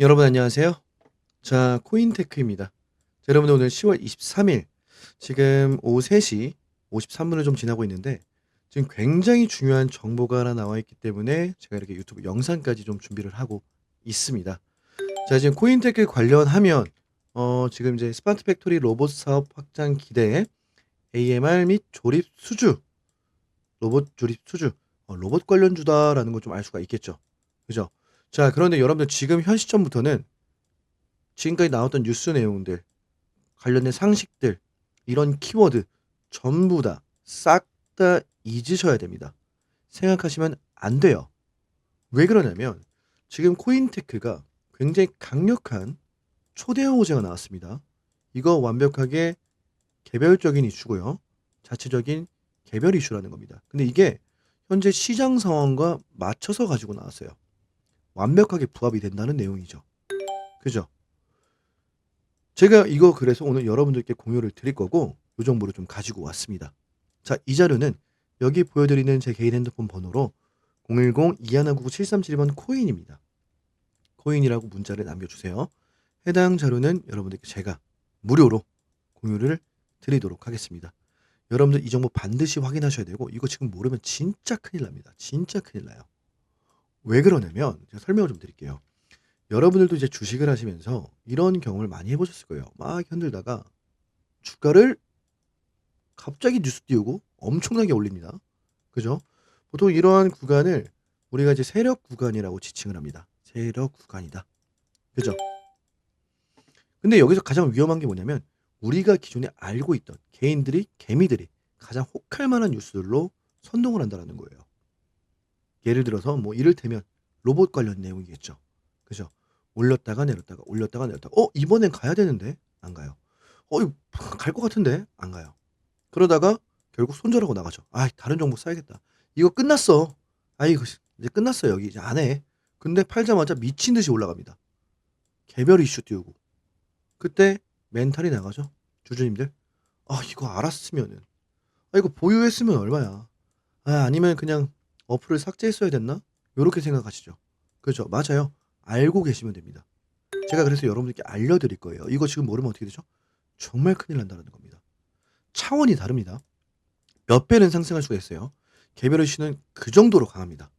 여러분 안녕하세요. 자, 코인테크입니다. 자, 여러분 오늘 10월 23일 지금 오후 3시 53분을 좀 지나고 있는데 지금 굉장히 중요한 정보가 하나 나와 있기 때문에 제가 이렇게 유튜브 영상까지 좀 준비를 하고 있습니다. 자, 지금 코인테크 관련하면 어, 지금 이제 스마트 팩토리 로봇 사업 확장 기대에 AMR 및 조립 수주 로봇 조립 수주 어, 로봇 관련주다라는 걸 좀 알 수가 있겠죠. 그죠? 자, 그런데 여러분들 지금 현 시점부터는 지금까지 나왔던 뉴스 내용들, 관련된 상식들, 이런 키워드 전부 다 싹 다 잊으셔야 됩니다. 생각하시면 안 돼요. 왜 그러냐면 지금 코인테크가 굉장히 강력한 초대형 호재가 나왔습니다. 이거 완벽하게 개별적인 이슈고요. 자체적인 개별 이슈라는 겁니다. 근데 이게 현재 시장 상황과 맞춰서 가지고 나왔어요. 완벽하게 부합이 된다는 내용이죠. 그죠? 제가 이거 그래서 오늘 여러분들께 공유를 드릴 거고 이 정보를 좀 가지고 왔습니다. 자, 이 자료는 여기 보여드리는 제 개인 핸드폰 번호로 010-2199-7372번 코인입니다. 코인이라고 문자를 남겨주세요. 해당 자료는 여러분들께 제가 무료로 공유를 드리도록 하겠습니다. 여러분들 이 정보 반드시 확인하셔야 되고 이거 지금 모르면 진짜 큰일 납니다. 진짜 큰일 나요. 왜 그러냐면 제가 설명을 좀 드릴게요. 여러분들도 이제 주식을 하시면서 이런 경험을 많이 해보셨을 거예요. 막 흔들다가 주가를 갑자기 뉴스 띄우고 엄청나게 올립니다. 그죠? 보통 이러한 구간을 우리가 이제 세력 구간이라고 지칭을 합니다. 세력 구간이다. 그죠? 근데 여기서 가장 위험한 게 뭐냐면 우리가 기존에 알고 있던 개인들이 개미들이 가장 혹할 만한 뉴스들로 선동을 한다는 거예요. 예를 들어서 뭐 이를테면 로봇 관련 내용이겠죠. 그죠? 올렸다가 내렸다가 올렸다가 내렸다가 어 이번엔 가야 되는데 안 가요. 어갈 것 같은데 안 가요. 그러다가 결국 손절하고 나가죠. 아 다른 종목 사야겠다. 이거 끝났어. 아 이 거 이제 끝났어 여기 이제 안 해. 근데 팔자마자 미친 듯이 올라갑니다. 개별 이슈 띄우고 그때 멘탈이 나가죠. 주주님들 아 이거 알았으면은 아 이거 보유했으면 얼마야. 아 아니면 그냥 어플을 삭제했어야 됐나? 요렇게 생각하시죠. 그죠? 맞아요. 알고 계시면 됩니다. 제가 그래서 여러분들께 알려드릴 거예요. 이거 지금 모르면 어떻게 되죠? 정말 큰일 난다는 겁니다. 차원이 다릅니다. 몇 배는 상승할 수가 있어요. 개별 이슈는 그 정도로 강합니다.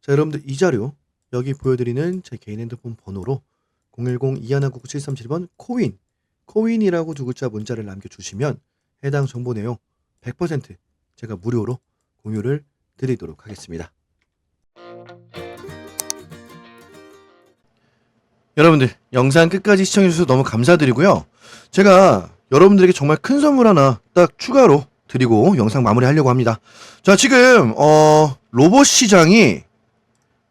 자, 여러분들 이 자료 여기 보여드리는 제 개인 핸드폰 번호로 010-2199-7372번 코인 코인이라고 두 글자 문자를 남겨주시면 해당 정보 내용 100% 제가 무료로 공유를 드리도록 하겠습니다. 여러분들 영상 끝까지 시청해주셔서 너무 감사드리고요. 제가 여러분들에게 정말 큰 선물 하나 딱 추가로 드리고 영상 마무리하려고 합니다. 자 지금 어, 로봇 시장이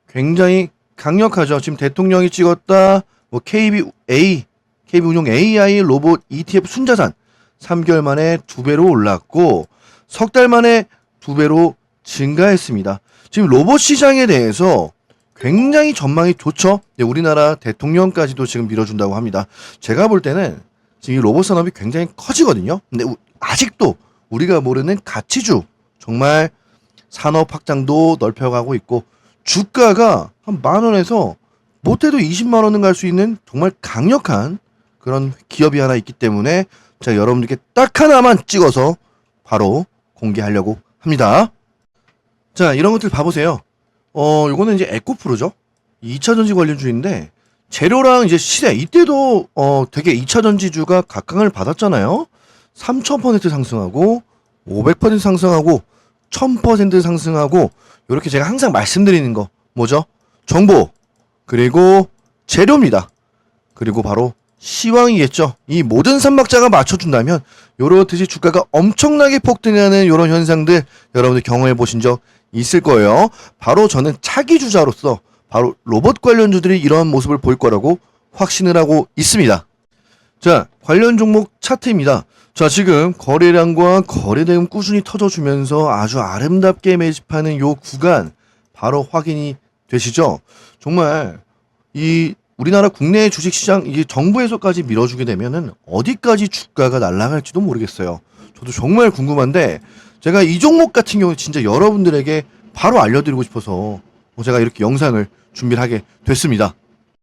굉장히 강력하죠. 지금 대통령이 찍었다 뭐 KBA KB 운용 AI 로봇 ETF 순자산 3개월 만에 두 배로 올랐고 석 달 만에 두 배로 증가했습니다. 지금 로봇 시장에 대해서 굉장히 전망이 좋죠. 네, 우리나라 대통령까지도 지금 밀어준다고 합니다. 제가 볼 때는 지금 이 로봇 산업이 굉장히 커지거든요. 근데 우- 아직도 우리가 모르는 가치주 정말 산업 확장도 넓혀가고 있고 주가가 한 만 원에서 못해도 20만 원은 갈 수 있는 정말 강력한 그런 기업이 하나 있기 때문에 제가 여러분들께 딱 하나만 찍어서 바로 공개하려고 합니다. 자, 이런 것들 봐보세요. 어, 요거는 이제 에코프로죠. 2차 전지 관련주인데, 재료랑 이제 시세, 이때도, 어, 되게 2차 전지주가 각광을 받았잖아요. 3000% 상승하고, 500% 상승하고, 1000% 상승하고, 요렇게 제가 항상 말씀드리는 거, 뭐죠? 정보, 그리고 재료입니다. 그리고 바로 시황이겠죠. 이 모든 삼박자가 맞춰준다면 요렇듯이 주가가 엄청나게 폭등하는 요런 현상들 여러분들 경험해 보신 적 있을 거예요. 바로 저는 차기 주자로서 바로 로봇 관련주들이 이런 모습을 보일 거라고 확신을 하고 있습니다. 자, 관련 종목 차트입니다. 자, 지금 거래량과 거래대금 꾸준히 터져주면서 아주 아름답게 매집하는 요 구간 바로 확인이 되시죠? 정말 이 우리나라 국내 주식시장 이게 정부에서까지 밀어주게 되면은 어디까지 주가가 날아갈지도 모르겠어요. 저도 정말 궁금한데 제가 이 종목 같은 경우 진짜 여러분들에게 바로 알려드리고 싶어서 뭐 제가 이렇게 영상을 준비를 하게 됐습니다.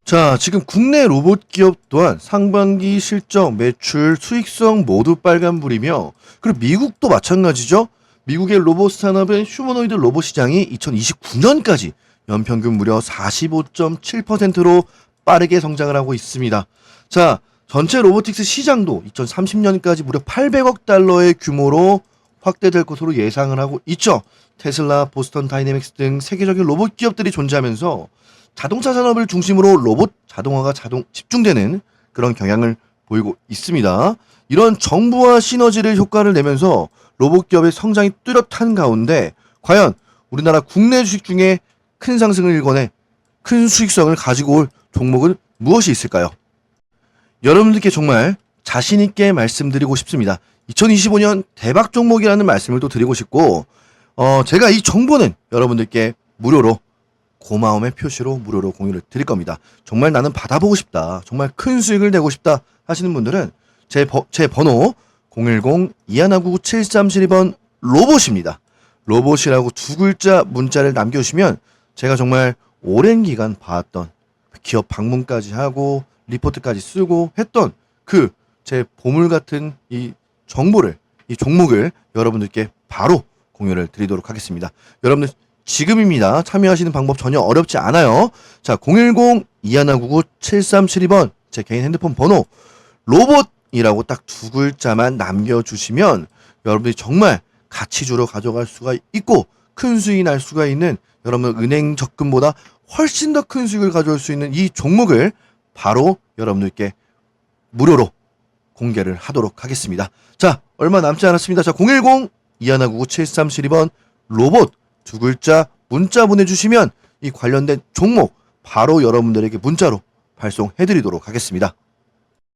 자, 지금 국내 로봇 기업 또한 상반기 실적, 매출, 수익성 모두 빨간불이며 그리고 미국도 마찬가지죠. 미국의 로봇 산업은 휴머노이드 로봇 시장이 2029년까지 연평균 무려 45.7%로 빠르게 성장을 하고 있습니다. 자, 전체 로보틱스 시장도 2030년까지 무려 800억 달러의 규모로 확대될 것으로 예상을 하고 있죠. 테슬라, 보스턴 다이내믹스 등 세계적인 로봇 기업들이 존재하면서 자동차 산업을 중심으로 로봇 자동화가 자동 집중되는 그런 경향을 보이고 있습니다. 이런 정부와 시너지를 효과를 내면서 로봇 기업의 성장이 뚜렷한 가운데 과연 우리나라 국내 주식 중에 큰 상승을 일궈내 큰 수익성을 가지고 올 종목은 무엇이 있을까요? 여러분들께 정말 자신 있게 말씀드리고 싶습니다. 2025년 대박 종목이라는 말씀을 또 드리고 싶고 어 제가 이 정보는 여러분들께 무료로 고마움의 표시로 무료로 공유를 드릴 겁니다. 정말 나는 받아보고 싶다. 정말 큰 수익을 내고 싶다 하시는 분들은 제, 버, 제 번호 010-2199-7372번 로봇입니다. 로봇이라고 두 글자 문자를 남겨주시면 제가 정말 오랜 기간 봐왔던 기업 방문까지 하고 리포트까지 쓰고 했던 그 제 보물 같은 이 정보를 이 종목을 여러분들께 바로 공유를 드리도록 하겠습니다. 여러분들 지금입니다. 참여하시는 방법 전혀 어렵지 않아요. 자, 010-2199-7372번 제 개인 핸드폰 번호 로봇이라고 딱 두 글자만 남겨주시면 여러분들이 정말 가치주로 가져갈 수가 있고 큰 수익이 날 수가 있는 여러분 은행 적금보다 훨씬 더 큰 수익을 가져올 수 있는 이 종목을 바로 여러분들께 무료로 공개를 하도록 하겠습니다. 자, 얼마 남지 않았습니다. 자, 010-2199-7372번 로봇 두 글자 문자 보내주시면 이 관련된 종목 바로 여러분들에게 문자로 발송해드리도록 하겠습니다.